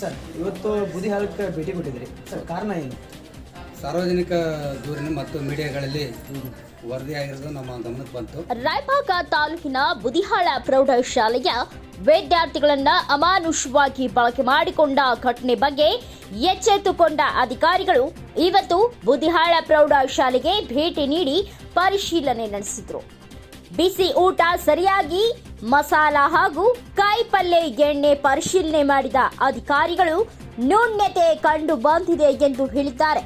Sir ಇವತ್ತು ಬುದಿಹಾಳಕ್ಕೆ ಭೇಟಿ ಕೊಟ್ಟಿದ್ರಿ. Sir ಕಾರಣ ಏನು? ಸಾರ್ವಜನಿಕ ದೂರಿನ ಮತ್ತು ಮೀಡಿಯಾಗಳಲ್ಲಿ ವರದಿಯಾಗಿರೋದು ನಮ್ಮ ಗಮನಕ್ಕೆ ಬಂತು. ರಾಯಭಾಗ ತಾಲೂಕಿನ ಬುದಿಹಾಳ ಪ್ರೌಢಶಾಲೆಯ ವಿದ್ಯಾರ್ಥಿಗಳನ್ನ ಅಮಾನುಷವಾಗಿ ಬಳಕೆ ಮಾಡಿಕೊಂಡ ಘಟನೆ ಬಗ್ಗೆ ಎಚ್ಚೆತ್ತುಕೊಂಡ ಅಧಿಕಾರಿಗಳು ಇವತ್ತು ಬುದಿಹಾಳ ಪ್ರೌಢಶಾಲೆಗೆ ಭೇಟಿ ನೀಡಿ ಪರಿಶೀಲನೆ ನಡೆಸಿದರು. ಬಿಸಿ ಊಟ ಸರಿಯಾಗಿ, ಮಸಾಲ ಹಾಗೂ ಕಾಯಿಪಲ್ಯ ಎಣ್ಣೆ ಪರಿಶೀಲನೆ ಮಾಡಿದ ಅಧಿಕಾರಿಗಳು ನ್ಯೂನ್ಯತೆ ಕಂಡು ಬಂದಿದೆ ಎಂದು ಹೇಳಿದ್ದಾರೆ.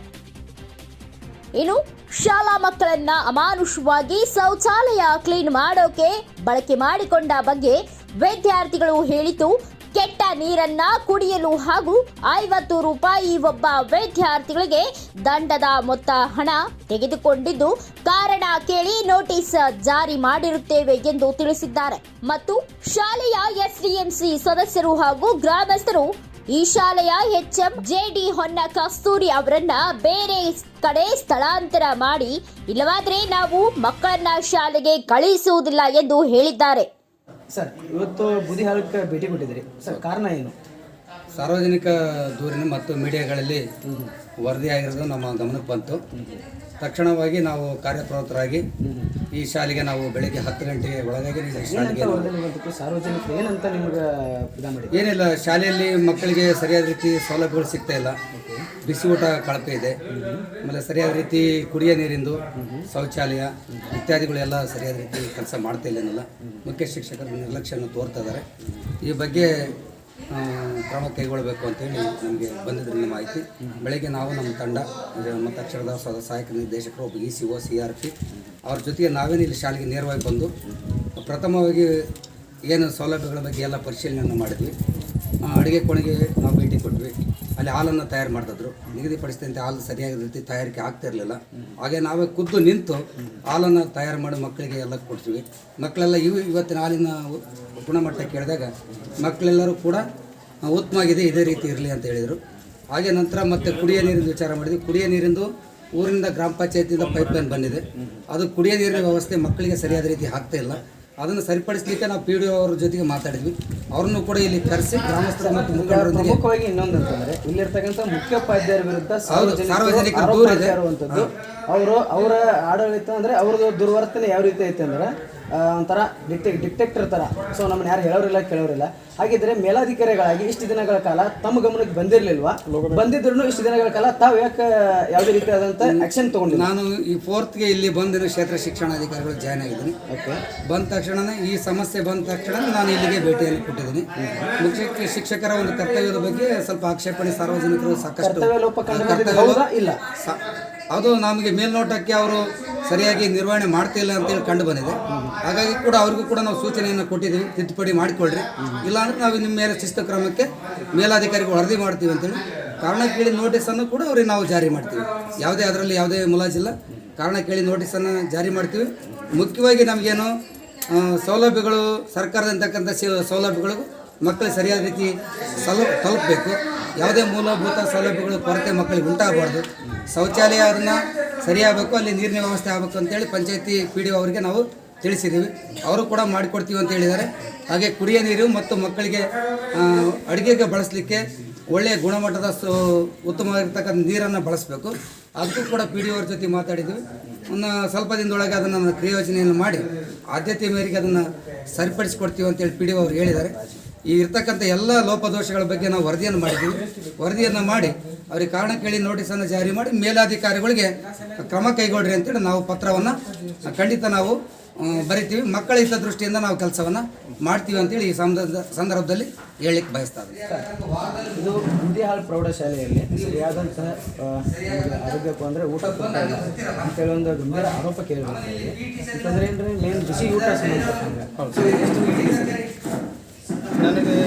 ಇನ್ನು ಶಾಲಾ ಮಕ್ಕಳನ್ನ ಅಮಾನುಷವಾಗಿ ಶೌಚಾಲಯ ಕ್ಲೀನ್ ಮಾಡೋಕೆ ಬಳಕೆ ಮಾಡಿಕೊಂಡ ಬಗ್ಗೆ ವಿದ್ಯಾರ್ಥಿಗಳು ಹೇಳಿದ್ದು ಕೆಟ್ಟ ನೀರನ್ನ ಕುಡಿಯಲು ಹಾಗೂ ಐವತ್ತು ರೂಪಾಯಿ ಒಬ್ಬ ವಿದ್ಯಾರ್ಥಿಗಳಿಗೆ ದಂಡದ ಮೊತ್ತ ಹಣ ತೆಗೆದುಕೊಂಡಿದ್ದು, ಕಾರಣ ಕೇಳಿ ನೋಟಿಸ್ ಜಾರಿ ಮಾಡಿರುತ್ತೇವೆ ಎಂದು ತಿಳಿಸಿದ್ದಾರೆ. ಮತ್ತು ಶಾಲೆಯ ಎಸ್ಡಿಎಂಸಿ ಸದಸ್ಯರು ಹಾಗೂ ಗ್ರಾಮಸ್ಥರು ಈ ಶಾಲೆಯ ಎಚ್ಎಂ ಜೆಡಿ ಹೊನ್ನ ಕಸ್ತೂರಿ ಅವರನ್ನ ಬೇರೆ ಕಡೆ ಸ್ಥಳಾಂತರ ಮಾಡಿ, ಇಲ್ಲವಾದ್ರೆ ನಾವು ಮಕ್ಕಳನ್ನ ಶಾಲೆಗೆ ಕಳುಹಿಸುವುದಿಲ್ಲ ಎಂದು ಹೇಳಿದ್ದಾರೆ. ಸರ್ ಇವತ್ತು ಬುದಿಹಾಳಕ್ಕೆ ಭೇಟಿ ಕೊಟ್ಟಿದ್ದೀರಿ. ಸರ್ ಕಾರಣ ಏನು? ಸಾರ್ವಜನಿಕ ದೂರಿನ ಮತ್ತು ಮೀಡಿಯಾಗಳಲ್ಲಿ ವರದಿಯಾಗಿರೋದು ನಮ್ಮ ಗಮನಕ್ಕೆ ಬಂತು. ತಕ್ಷಣವಾಗಿ ನಾವು ಕಾರ್ಯಪ್ರವೃತ್ತರಾಗಿ ಈ ಶಾಲೆಗೆ ನಾವು ಬೆಳಗ್ಗೆ ಹತ್ತು ಗಂಟೆಗೆ ಒಳಗಾಗಿ ಶಾಲೆಗೆ ಏನಂತ ನಿಮ್ಗೆ ಮಾಡಿ ಏನಿಲ್ಲ ಶಾಲೆಯಲ್ಲಿ ಮಕ್ಕಳಿಗೆ ಸರಿಯಾದ ರೀತಿ ಸೌಲಭ್ಯಗಳು ಸಿಗ್ತಾ ಇಲ್ಲ. ಬಿಸಿ ಊಟ ಕಳಪೆ ಇದೆ. ಆಮೇಲೆ ಸರಿಯಾದ ರೀತಿ ಕುಡಿಯೋ ನೀರಿಂದು ಶೌಚಾಲಯ ಇತ್ಯಾದಿಗಳೆಲ್ಲ ಸರಿಯಾದ ರೀತಿ ಕೆಲಸ ಮಾಡ್ತಾ ಇಲ್ಲ ಮುಖ್ಯ ಶಿಕ್ಷಕರು ನಿರ್ಲಕ್ಷ್ಯವನ್ನು ತೋರ್ತಾ ಇದ್ದಾರೆ. ಈ ಬಗ್ಗೆ ಕ್ರಮ ಕೈಗೊಳ್ಳಬೇಕು ಅಂತೇಳಿ ನಮಗೆ ನಿಮ್ಮ ಮಾಹಿತಿ. ಬೆಳಗ್ಗೆ ನಾವು ನಮ್ಮ ತಂಡ ಮತ್ತು ಅಕ್ಷರದಾಸದ ಸಹಾಯಕ ನಿರ್ದೇಶಕರು ಒಬ್ಬ E C O C R P ಅವ್ರ ಜೊತೆಗೆ ನಾವೇನು ಇಲ್ಲಿ ಶಾಲೆಗೆ ನೇರವಾಗಿ ಬಂದು, ಪ್ರಥಮವಾಗಿ ಏನು ಸೌಲಭ್ಯಗಳ ಬಗ್ಗೆ ಎಲ್ಲ ಪರಿಶೀಲನೆಯನ್ನು ಮಾಡಿದ್ವಿ. ಅಡುಗೆ ಕೋಣೆಗೆ ನಾವು ಭೇಟಿ ಕೊಟ್ವಿ. ಅಲ್ಲಿ ಹಾಲನ್ನು ತಯಾರು ಮಾಡ್ತಿದ್ರು. ನಿಗದಿಪಡಿಸಿದಂತೆ ಹಾಲು ಸರಿಯಾದ ರೀತಿ ತಯಾರಿಕೆ ಆಗ್ತಾ ಇರಲಿಲ್ಲ ಹಾಗೆ ನಾವೇ ಖುದ್ದು ನಿಂತು ಹಾಲನ್ನು ತಯಾರು ಮಾಡಿ ಮಕ್ಕಳಿಗೆ ಎಲ್ಲ ಕೊಡ್ತೀವಿ. ಮಕ್ಕಳೆಲ್ಲ ಇವು ಇವತ್ತಿನ ಹಾಲಿನ ಗುಣಮಟ್ಟ ಕೇಳಿದಾಗ ಮಕ್ಕಳೆಲ್ಲರೂ ಕೂಡ ಉತ್ತಮವಾಗಿದೆ, ಇದೇ ರೀತಿ ಇರಲಿ ಅಂತ ಹೇಳಿದರು. ಹಾಗೆ ನಂತರ ಮತ್ತೆ ಕುಡಿಯೋ ನೀರಿನ ವಿಚಾರ ಮಾಡಿದ್ವಿ. ಕುಡಿಯೋ ನೀರಿಂದು ಊರಿಂದ ಗ್ರಾಮ ಪಂಚಾಯತಿಯಿಂದ ಪೈಪ್ ಲೈನ್ ಬಂದಿದೆ. ಅದು ಕುಡಿಯೋ ನೀರಿನ ವ್ಯವಸ್ಥೆ ಮಕ್ಕಳಿಗೆ ಸರಿಯಾದ ರೀತಿ ಆಗ್ತಾ ಇಲ್ಲ. ಅದನ್ನು ಸರಿಪಡಿಸಲಿಕ್ಕೆ ನಾವು ಪಿ ಡಿ ಅವ್ರ ಜೊತೆಗೆ ಮಾತಾಡಿದ್ವಿ. ಅವ್ರನ್ನು ಕೂಡ ಇಲ್ಲಿ ಕರೆಸಿ ಗ್ರಾಮಸ್ಥರು ಮತ್ತು ಮುಖಂಡರೊಂದಿಗೆ ಮುಖ್ಯವಾಗಿ ಇನ್ನೊಂದು ಅಂತಂದ್ರೆ ಇಲ್ಲಿರ್ತಕ್ಕಂಥ ಮುಖ್ಯೋಪಾಧ್ಯಾಯರ ವಿರುದ್ಧ ಸಾರ್ವಜನಿಕರು ದೂರ ಇದೆ. ಅವರು ಅವರ ಆಡಳಿತ ಅಂದ್ರೆ ಅವ್ರದ್ದು ದುರ್ವರ್ತನೆ ಯಾವ ರೀತಿ ಐತೆ ಅಂದ್ರೆ ಒಂಥರ ಡಿಟೆಕ್ ಡಿಟೆಕ್ಟರ್ ಥರ ಸೊ ನಮ್ಮನ್ನು ಯಾರು ಹೇಳೋರಿಲ್ಲ ಕೇಳೋರಿಲ್ಲ. ಹಾಗಿದ್ರೆ ಮೇಲಾಧಿಕಾರಿಗಳಾಗಿ ಇಷ್ಟು ದಿನಗಳ ಕಾಲ ತಮ್ಮ ಗಮನಕ್ಕೆ ಬಂದಿರಲಿಲ್ವಾ? ಬಂದಿದ್ರು ಇಷ್ಟು ದಿನಗಳ ಕಾಲ ತಾವು ಯಾಕೆ ಯಾವುದೇ ರೀತಿಯಾದಂಥ ಆಕ್ಷನ್ ತೊಗೊಂಡು ನಾನು ಈ ಫೋರ್ತ್ಗೆ ಇಲ್ಲಿ ಬಂದಿರೋ ಕ್ಷೇತ್ರ ಶಿಕ್ಷಣಾಧಿಕಾರಿಗಳು ಜಾಯ್ನ್ ಆಗಿದ್ದೀನಿ. ಓಕೆ ಬಂದ ತಕ್ಷಣನೇ ಈ ಸಮಸ್ಯೆ ಬಂದ ತಕ್ಷಣ ನಾನು ಇಲ್ಲಿಗೆ ಭೇಟಿಯನ್ನು ಕೊಟ್ಟಿದ್ದೀನಿ. ಮುಖ್ಯ ಶಿಕ್ಷಕರ ಒಂದು ಕರ್ತವ್ಯದ ಬಗ್ಗೆ ಸ್ವಲ್ಪ ಆಕ್ಷೇಪಣೆ ಸಾರ್ವಜನಿಕರು ಸಾಕಷ್ಟು ಇಲ್ಲ. ಅದು ನಮಗೆ ಮೇಲ್ನೋಟಕ್ಕೆ ಅವರು ಸರಿಯಾಗಿ ನಿರ್ವಹಣೆ ಮಾಡ್ತಿಲ್ಲ ಅಂತೇಳಿ ಕಂಡು ಬಂದಿದೆ. ಹಾಗಾಗಿ ಕೂಡ ಅವ್ರಿಗೂ ಕೂಡ ನಾವು ಸೂಚನೆಯನ್ನು ಕೊಟ್ಟಿದ್ದೀವಿ, ತಿದ್ದುಪಡಿ ಮಾಡಿಕೊಳ್ಳ್ರಿ ಇಲ್ಲಾಂದ್ರೆ ನಾವು ನಿಮ್ಮ ಮೇಲೆ ಶಿಸ್ತು ಕ್ರಮಕ್ಕೆ ಮೇಲಾಧಿಕಾರಿಗಳು ವರದಿ ಮಾಡ್ತೀವಿ ಅಂತೇಳಿ. ಕಾರಣ ಕೇಳಿ ನೋಟಿಸನ್ನು ಕೂಡ ಅವ್ರಿಗೆ ನಾವು ಜಾರಿ ಮಾಡ್ತೀವಿ. ಯಾವುದೇ ಅದರಲ್ಲಿ ಯಾವುದೇ ಮುಲಾಜಿಲ್ಲ. ಕಾರಣ ಕೇಳಿ ನೋಟಿಸನ್ನು ಜಾರಿ ಮಾಡ್ತೀವಿ. ಮುಖ್ಯವಾಗಿ ನಮಗೇನು ಸೌಲಭ್ಯಗಳು ಸರ್ಕಾರದಂತಕ್ಕಂಥ ಸೌಲಭ್ಯಗಳು ಮಕ್ಕಳಿಗೆ ಸರಿಯಾದ ರೀತಿ ಸಲ, ತಲುಪಬೇಕು. ಯಾವುದೇ ಮೂಲಭೂತ ಸೌಲಭ್ಯಗಳು ಕೊರತೆ ಮಕ್ಕಳಿಗೆ ಉಂಟಾಗಬಾರ್ದು. ಶೌಚಾಲಯ ಅದನ್ನು ಸರಿಯಾಗಬೇಕು, ಅಲ್ಲಿ ನೀರಿನ ವ್ಯವಸ್ಥೆ ಆಗಬೇಕು ಅಂತೇಳಿ ಪಂಚಾಯತಿ ಪಿ ಡಿ ಅವರಿಗೆ ನಾವು ತಿಳಿಸಿದ್ದೀವಿ ಅವರು ಕೂಡ ಮಾಡಿಕೊಡ್ತೀವಿ ಅಂತ ಹೇಳಿದ್ದಾರೆ. ಹಾಗೆ ಕುಡಿಯ ನೀರು ಮತ್ತು ಮಕ್ಕಳಿಗೆ ಅಡುಗೆಗೆ ಬಳಸಲಿಕ್ಕೆ ಒಳ್ಳೆಯ ಗುಣಮಟ್ಟದ ಸು, ಉತ್ತಮವಾಗಿರ್ತಕ್ಕಂಥ ನೀರನ್ನು ಬಳಸಬೇಕು. ಅದಕ್ಕೂ ಕೂಡ ಪಿ ಡಿ ಅವ್ರ ಜೊತೆ ಮಾತಾಡಿದ್ವಿ. ಒಂದು ಸ್ವಲ್ಪ ದಿನದೊಳಗೆ ಅದನ್ನು ಕ್ರಿಯೋಜನೆಯನ್ನು ಮಾಡಿ ಆದ್ಯತೆ ಮೇರೆಗೆ ಅದನ್ನು ಸರಿಪಡಿಸಿಕೊಡ್ತೀವಿ ಅಂತೇಳಿ ಪಿ ಡಿ ಅವ್ರು ಹೇಳಿದ್ದಾರೆ. ಈ ಇರ್ತಕ್ಕಂಥ ಎಲ್ಲ ಲೋಪದೋಷಗಳ ಬಗ್ಗೆ ನಾವು ವರದಿಯನ್ನು ಮಾಡಿದ್ದೀವಿ. ವರದಿಯನ್ನು ಮಾಡಿ, ಅವರಿಗೆ ಕಾರಣ ಕೇಳಿ ನೋಟಿಸನ್ನು ಜಾರಿ ಮಾಡಿ ಮೇಲಾಧಿಕಾರಿಗಳಿಗೆ ಕ್ರಮ ಕೈಗೊಳ್ಳ್ರಿ ಅಂತೇಳಿ ನಾವು ಪತ್ರವನ್ನು ಖಂಡಿತ ನಾವು ಬರಿತೀವಿ. ಮಕ್ಕಳ ಹಿತದೃಷ್ಟಿಯಿಂದ ನಾವು ಕೆಲಸವನ್ನು ಮಾಡ್ತೀವಿ ಅಂತೇಳಿ ಈ ಸಂದರ್ಭ ಸಂದರ್ಭದಲ್ಲಿ ಹೇಳಲಿಕ್ಕೆ ಬಯಸ್ತಾ ಇದು ಬೂದಿಹಾಳ್ ಪ್ರೌಢಶಾಲೆಯಲ್ಲಿ ಸರಿಯಾದಂತಹ ಆರೋಗ್ಯಕ್ಕೂ ಅಂದರೆ ಊಟ ಅಂತೇಳಿ ಒಂದು ಗಂಭೀರ ಆರೋಪ ಕೇಳಬೇಕು ಏನ್ರಿ ಬಿಸಿ ಊಟ? ನನಗೆ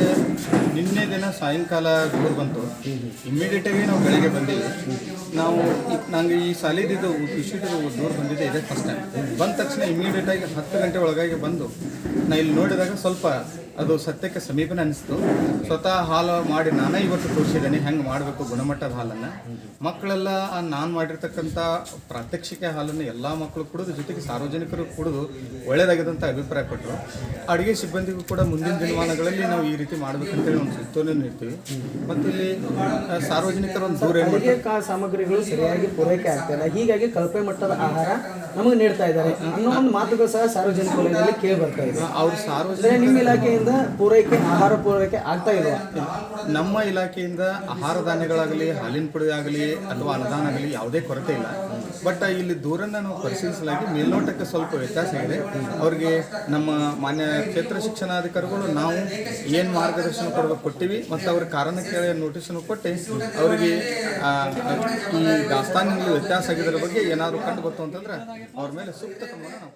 ನಿನ್ನೆ ದಿನ ಸಾಯಂಕಾಲ ದೂರ ಬಂತು. ಇಮ್ಮಿಡಿಯೇಟಾಗಿ ನಾವು ಬೆಳಿಗ್ಗೆ ಬಂದಿವಿ. ನಾವು ನಂಗೆ ಈ ಸಾಲಿದ್ದು ವಿಷಯದ ದೂರ ಬಂದಿದೆ, ಇದೇ ಫಸ್ಟ್ ಟೈಮ್ ಬಂದ ತಕ್ಷಣ ಇಮ್ಮಿಡಿಯೇಟಾಗಿ ಹತ್ತು ಗಂಟೆ ಒಳಗಾಗಿ ಬಂದು ನಾ ಇಲ್ಲಿ ನೋಡಿದಾಗ ಸ್ವಲ್ಪ ಅದು ಸತ್ಯಕ್ಕೆ ಸಮೀಪನೇ ಅನಿಸ್ತು. ಸ್ವತಃ ಹಾಲು ಮಾಡಿ ನಾನೇ ಇವತ್ತು ತೋರಿಸಿದ್ದೇನೆ ಹೆಂಗೆ ಮಾಡಬೇಕು ಗುಣಮಟ್ಟದ ಹಾಲನ್ನು. ಮಕ್ಕಳೆಲ್ಲ ನಾನು ಮಾಡಿರ್ತಕ್ಕಂಥ ಪ್ರಾತ್ಯಕ್ಷಿಕೆ ಹಾಲನ್ನು ಎಲ್ಲ ಮಕ್ಕಳು ಕುಡಿದು ಜೊತೆಗೆ ಸಾರ್ವಜನಿಕರು ಕುಡಿದು ಒಳ್ಳೆಯದಾಗಿದ್ದಂಥ ಅಭಿಪ್ರಾಯ ಕೊಟ್ಟರು ಅಡುಗೆ ಸಿಬ್ಬಂದಿಗೂ ಕೂಡ ಮುಂದಿನ ದಿನಮಾನಗಳಲ್ಲಿ ನಾವು ಈ ರೀತಿ ಮಾಡಬೇಕಂತೇಳಿ ಒಂದು ಸುತ್ತೋಲೆ ನೀಡ್ತೀವಿ. ಮತ್ತು ಇಲ್ಲಿ ಸಾರ್ವಜನಿಕರ ಒಂದು ದೂರ ಸಾಮಗ್ರಿಗಳು ಸರಿಯಾಗಿ ಪೂರೈಕೆ ಆಗ್ತಿಲ್ಲ ಹೀಗಾಗಿ ಕಲ್ಪೆ ಮಟ್ಟದ ಆಹಾರ ನಮಗೆ ನೀಡ್ತಾ ಇದ್ದಾರೆ. ಅನ್ನೋ ಒಂದು ಮಾತುಗಳು ಸಹ ಸಾರ್ವಜನಿಕ ವಲಯದಲ್ಲಿ ಕೇಳಿ ಬರ್ತಾ ಇದೆ. ಅವ್ರು ಸಾರ್ವಜನಿಕ ನಿಮ್ಮ ಇಲಾಖೆಯಿಂದ ಪೂರೈಕೆ, ಆಹಾರ ಪೂರೈಕೆ ಆಗ್ತಾ ಇದೆ. ನಮ್ಮ ಇಲಾಖೆಯಿಂದ ಆಹಾರ ಧಾನ್ಯಗಳಾಗಲಿ, ಹಾಲಿನ ಪುಡಿ ಆಗಲಿ ಅಥವಾ ಅನುದಾನ ಆಗಲಿ ಯಾವುದೇ ಕೊರತೆ ಇಲ್ಲ. ಬಟ್ ಇಲ್ಲಿ ದೂರನ್ನ ನಾವು ಪರಿಶೀಲಿಸಲಾಗಿ ಮೇಲ್ನೋಟಕ್ಕೆ ಸ್ವಲ್ಪ ವ್ಯತ್ಯಾಸ ಇದೆ. ಅವರಿಗೆ ನಮ್ಮ ಮಾನ್ಯ ಕ್ಷೇತ್ರ ಶಿಕ್ಷಣಾಧಿಕಾರಿಗಳು ನಾವು ಏನು ಮಾರ್ಗದರ್ಶನ ಕೊಡಬೇಕು ಕೊಟ್ಟಿವಿ ಮತ್ತು ಅವ್ರ ಕಾರಣ ಕೇಳಿ ನೋಟಿಸನ್ನು ಕೊಟ್ಟು ಅವರಿಗೆ ಈ ದಾಸ್ತಾನಿನಲ್ಲಿ ವ್ಯತ್ಯಾಸ ಆಗಿದ್ರ ಬಗ್ಗೆ ಏನಾದರೂ ಕಂಡು ಬಂತು ಅಂತಂದ್ರೆ ಅವ್ರ ಮೇಲೆ ಸೂಕ್ತ ಕ್ರಮವನ್ನು ನಾವು